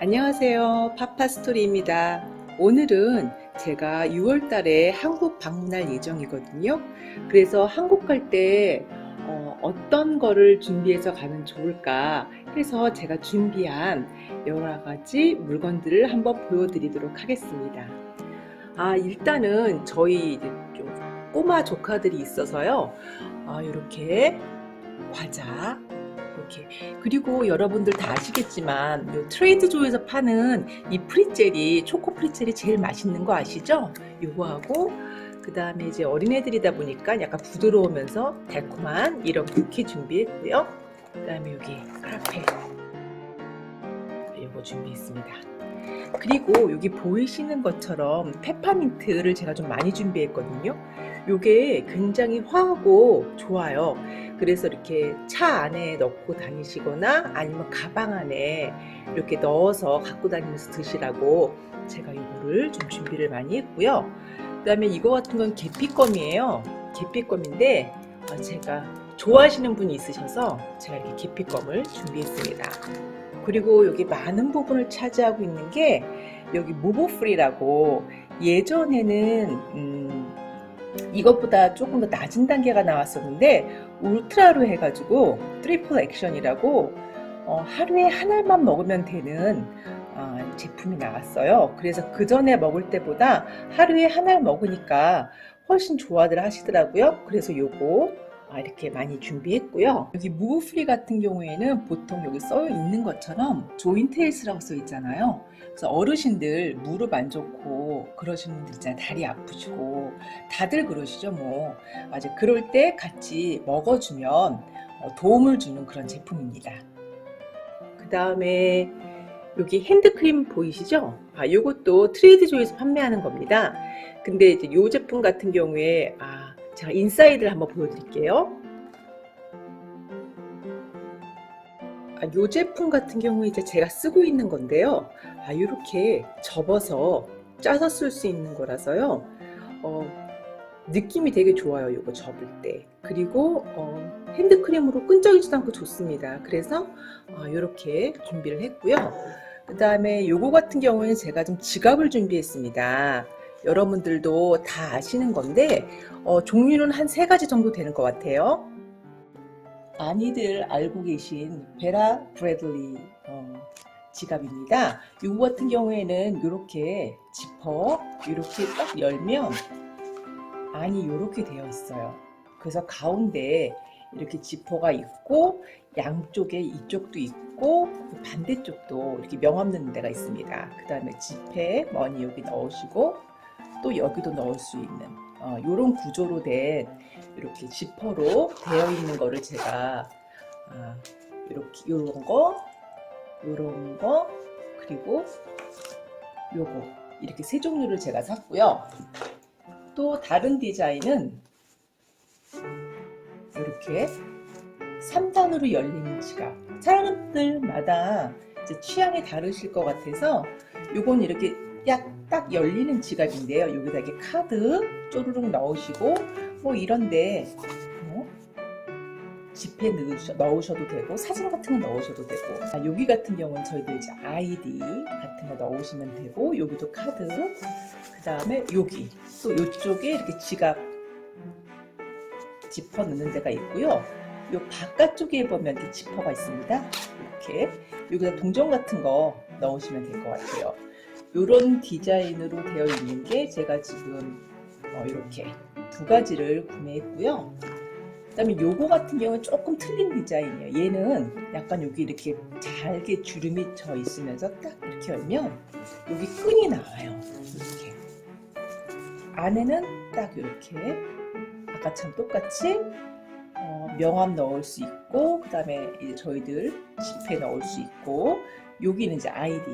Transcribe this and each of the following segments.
안녕하세요. 파파스토리입니다. 오늘은 제가 6월 달에 한국 방문할 예정이거든요. 그래서 한국 갈 때 어, 떤 거를 준비해서 가면 좋을까 해서 제가 준비한 여러 가지 물건들을 한번 보여드리도록 하겠습니다. 아, 일단은 저희 좀 꼬마 조카들이 있어서요. 아, 이렇게 과자, 이렇게 그리고 여러분들 다 아시겠지만 요 트레이드조에서 파는 이 프리젤이 초코 프리젤이 제일 맛있는 거 아시죠? 요거하고 그 다음에 이제 어린애들이다 보니까 약간 부드러우면서 달콤한 이런 쿠키 준비했고요. 그 다음에 여기 요 거 준비했습니다. 그리고 여기 보이시는 것처럼 페퍼민트를 제가 좀 많이 준비했거든요. 요게 굉장히 화하고 좋아요. 그래서 이렇게 차 안에 넣고 다니시거나 아니면 가방 안에 이렇게 넣어서 갖고 다니면서 드시라고 제가 이거를 좀 준비를 많이 했고요. 그 다음에 이거 같은 건 계피껌이에요. 계피껌인데 아, 제가 좋아하시는 분이 있으셔서 제가 이렇게 계피껌을 준비했습니다. 그리고 여기 많은 부분을 차지하고 있는 게 여기 모보프리라고 예전에는 음, 이것보다 조금 더 낮은 단계가 나왔었는데 울트라로 해가지고 트리플 액션이라고 어, 하루에 한 알만 먹으면 되는 어, 제품이 나왔어요. 그래서 그 전에 먹을 때보다 하루에 한알 먹으니까 훨씬 좋아들 하시더라고요. 그래서 요거 아, 이렇게 많이 준비했고요. 여기 무브 프리 같은 경우에는 보통 여기 써 있는 것처럼 조인트헬스라고 써 있잖아요. 그래서 어르신들 무릎 안 좋고 그러시는 분들 있잖아요. 다리 아프시고 다들 그러시죠 뭐. 맞아 그럴 때 같이 먹어주면 어, 도움을 주는 그런 제품입니다. 그 다음에 여기 핸드크림 보이시죠? 아, 요것도 트레이드조에서 판매하는 겁니다. 근데 이제 요 제품 같은 경우에 아, 제가 인사이드를 한번 보여드릴게요. 아, 요 제품 같은 경우에 이제 제가 쓰고 있는 건데요. 아, 이렇게 접어서 짜서 쓸 수 있는 거라서요. 어, 느낌이 되게 좋아요. 이거 접을 때. 그리고 어, 핸드크림으로 끈적이지도 않고 좋습니다. 그래서 어, 이렇게 준비를 했고요. 그 다음에 요거 같은 경우에는 제가 좀 지갑을 준비했습니다. 여러분들도 다 아시는 건데 어, 종류는 한 세 가지 정도 되는 것 같아요. 많이들 알고 계신 베라 브래들리 어, 지갑입니다. 이거 같은 경우에는 이렇게 지퍼 이렇게 딱 열면 안이 이렇게 되어 있어요. 그래서 가운데 이렇게 지퍼가 있고 양쪽에 이쪽도 있고 반대쪽도 이렇게 명함 넣는 데가 있습니다. 그 다음에 지폐 머니 여기 넣으시고 또 여기도 넣을 수 있는 이런 구조로 된 이렇게 지퍼로 되어 있는 거를 제가 아, 이렇게 이런 거, 이런 거 그리고 요거 이렇게 세 종류를 제가 샀고요. 또 다른 디자인은 이렇게 3단으로 열리는 지갑. 사람들마다 이제 취향이 다르실 것 같아서 요건 이렇게 약 딱 열리는 지갑인데요. 여기다 이렇게 카드 쪼르륵 넣으시고 뭐 이런데 뭐 지폐 넣으셔, 넣으셔도 되고 사진 같은 거 넣으셔도 되고 아, 여기 같은 경우는 저희들 이제 아이디 같은 거 넣으시면 되고 여기도 카드 그 다음에 여기 또 이쪽에 이렇게 지갑 지퍼 넣는 데가 있고요. 요 바깥쪽에 보면 이렇게 지퍼가 있습니다. 이렇게 여기다 동전 같은 거 넣으시면 될 것 같아요. 이런 디자인으로 되어 있는 게 제가 지금 어, 이렇게 두 가지를 구매했고요. 그다음에 요거 같은 경우는 조금 틀린 디자인이에요. 얘는 약간 여기 이렇게 잘게 주름이 져 있으면서 딱 이렇게 열면 여기 끈이 나와요. 이렇게 안에는 딱 이렇게 아까처럼 똑같이 어, 명함 넣을 수 있고 그 다음에 이제 저희들 지폐 넣을 수 있고 여기는 이제 아이디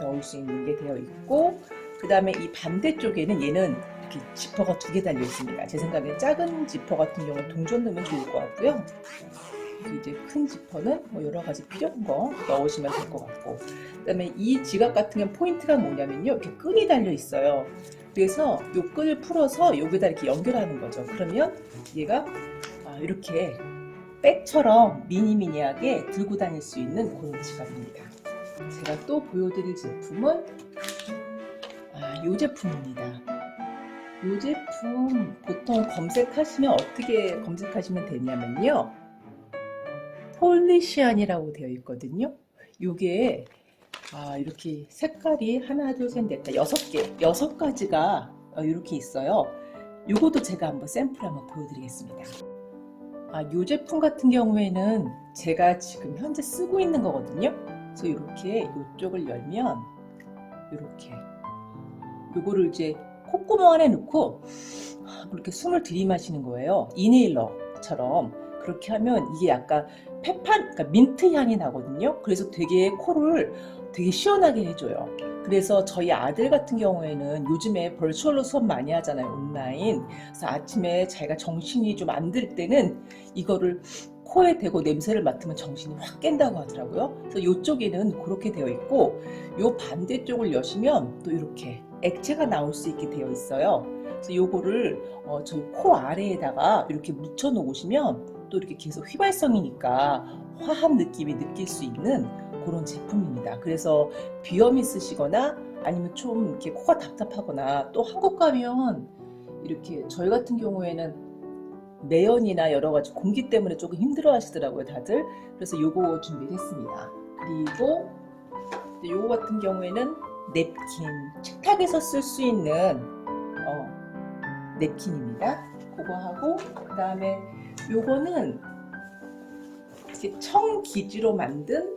넣을 수 있는 게 되어 있고 그 다음에 이 반대쪽에는 얘는 이렇게 지퍼가 두 개 달려 있습니다. 제 생각엔 작은 지퍼 같은 경우는 동전 넣으면 좋을 것 같고요. 이제 큰 지퍼는 뭐 여러 가지 필요한 거 넣으시면 될 것 같고 그다음에 이 지갑 같은 경우 포인트가 뭐냐면요 이렇게 끈이 달려 있어요. 그래서 이 끈을 풀어서 여기다 이렇게 연결하는 거죠. 그러면 얘가 아, 이렇게 백처럼 미니미니하게 들고 다닐 수 있는 그런 지갑입니다. 제가 또 보여드릴 제품은 아, 이 제품입니다. 이 제품 보통 검색하시면 어떻게 검색하시면 되냐면요. 폴리시안이라고 되어 있거든요. 이게 아, 이렇게 색깔이 하나, 둘, 셋, 넷, 다 여섯 개, 여섯 가지가 어, 이렇게 있어요. 이것도 제가 한번 샘플 한번 보여드리겠습니다. 아, 이 제품 같은 경우에는 제가 지금 현재 쓰고 있는 거거든요. 그래서 이렇게 이쪽을 열면 이렇게 요거를 이제 콧구멍 안에 넣고 이렇게 숨을 들이마시는 거예요. 이네일러처럼 그렇게 하면 이게 약간 페판, 그러니까 민트 향이 나거든요. 그래서 되게 코를 되게 시원하게 해줘요. 그래서 저희 아들 같은 경우에는 요즘에 벌추얼로 수업 많이 하잖아요, 온라인. 그래서 아침에 자기가 정신이 좀 안 들 때는 이거를 코에 대고 냄새를 맡으면 정신이 확 깬다고 하더라고요. 그래서 이쪽에는 그렇게 되어 있고, 요 반대쪽을 여시면 또 이렇게 액체가 나올 수 있게 되어 있어요. 그래서 요거를 어, 저희 코 아래에다가 이렇게 묻혀 놓으시면 또 이렇게 계속 휘발성이니까 화한 느낌이 느낄 수 있는 그런 제품입니다. 그래서 비염 있으시거나 아니면 좀 이렇게 코가 답답하거나 또 한국 가면 이렇게 저희 같은 경우에는 매연이나 여러 가지 공기 때문에 조금 힘들어 하시더라고요, 다들. 그래서 요거 준비했습니다. 그리고 요거 같은 경우에는 냅킨, 식탁에서 쓸 수 있는 어, 냅킨입니다. 그거 하고 그 다음에 요거는 청기지로 만든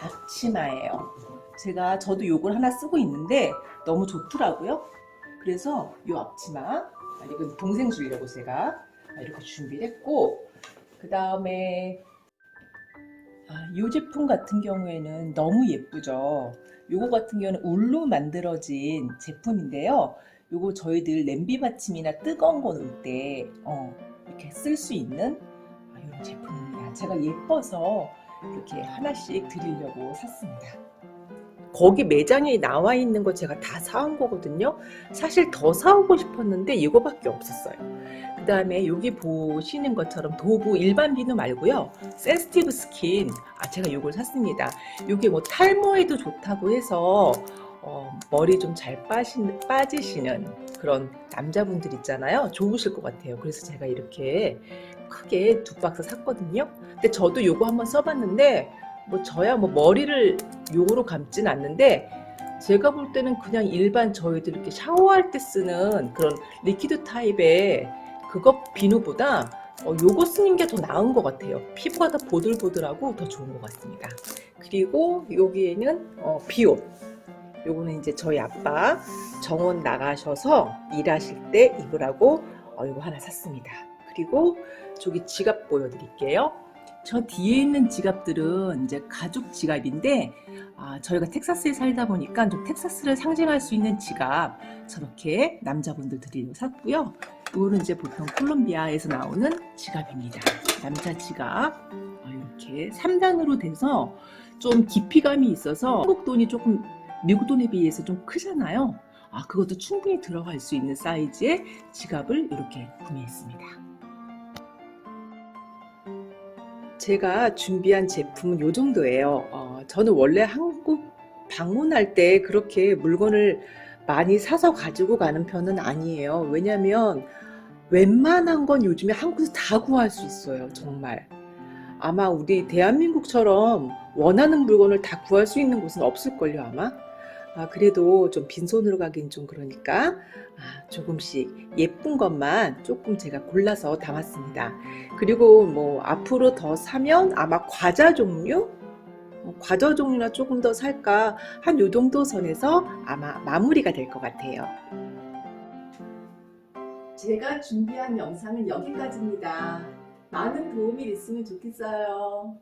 앞치마예요. 제가 저도 요걸 하나 쓰고 있는데 너무 좋더라고요. 그래서 요 앞치마 아, 이건 동생 주려고 제가 이렇게 준비를 했고 그 다음에 아, 이 제품 같은 경우에는 너무 예쁘죠. 요거 같은 경우는 울로 만들어진 제품인데요. 요거 저희들 냄비 받침이나 뜨거운 거 넣을 때 어, 이렇게 쓸 수 있는 아, 이런 제품입니다. 제가 예뻐서 이렇게 하나씩 드리려고 샀습니다. 거기 매장에 나와 있는 거 제가 다 사온 거거든요. 사실 더 사오고 싶었는데 이거밖에 없었어요. 그 다음에 여기 보시는 것처럼 도구 일반 비누 말고요. 센스티브 스킨. 아, 제가 이걸 샀습니다. 이게 뭐 탈모에도 좋다고 해서 어, 머리 좀 잘 빠지시는 그런 남자분들 있잖아요. 좋으실 것 같아요. 그래서 제가 이렇게 크게 두 박스 샀거든요. 근데 저도 이거 한번 써봤는데 뭐 저야 뭐 머리를 요거로 감진 않는데 제가 볼 때는 그냥 일반 저희들 이렇게 샤워할 때 쓰는 그런 리퀴드 타입의 그거 비누보다 어, 요거 쓰는 게 더 나은 것 같아요. 피부가 더 보들보들하고 더 좋은 것 같습니다. 그리고 여기에는 어, 비옷. 요거는 이제 저희 아빠 정원 나가셔서 일하실 때 입으라고 어, 요거 하나 샀습니다. 그리고 저기 지갑 보여드릴게요. 저 뒤에 있는 지갑들은 이제 가죽 지갑인데 아, 저희가 텍사스에 살다 보니까 좀 텍사스를 상징할 수 있는 지갑 저렇게 남자분들 드리려고 샀고요. 이거는 이제 보통 콜롬비아에서 나오는 지갑입니다. 남자 지갑 어, 이렇게 3단으로 돼서 좀 깊이감이 있어서 한국 돈이 조금 미국 돈에 비해서 좀 크잖아요. 아, 그것도 충분히 들어갈 수 있는 사이즈의 지갑을 이렇게 구매했습니다. 제가 준비한 제품은 이 정도예요. 어, 저는 원래 한국 방문할 때 그렇게 물건을 많이 사서 가지고 가는 편은 아니에요. 왜냐면 웬만한 건 요즘에 한국에서 다 구할 수 있어요. 정말. 아마 우리 대한민국처럼 원하는 물건을 다 구할 수 있는 곳은 없을걸요, 아마. 아, 그래도 좀 빈손으로 가긴 좀 그러니까 아, 조금씩 예쁜 것만 조금 제가 골라서 담았습니다. 그리고 뭐 앞으로 더 사면 아마 과자 종류? 어, 과자 종류나 조금 더 살까 한 요 정도 선에서 아마 마무리가 될 것 같아요. 제가 준비한 영상은 여기까지입니다. 많은 도움이 있으면 좋겠어요.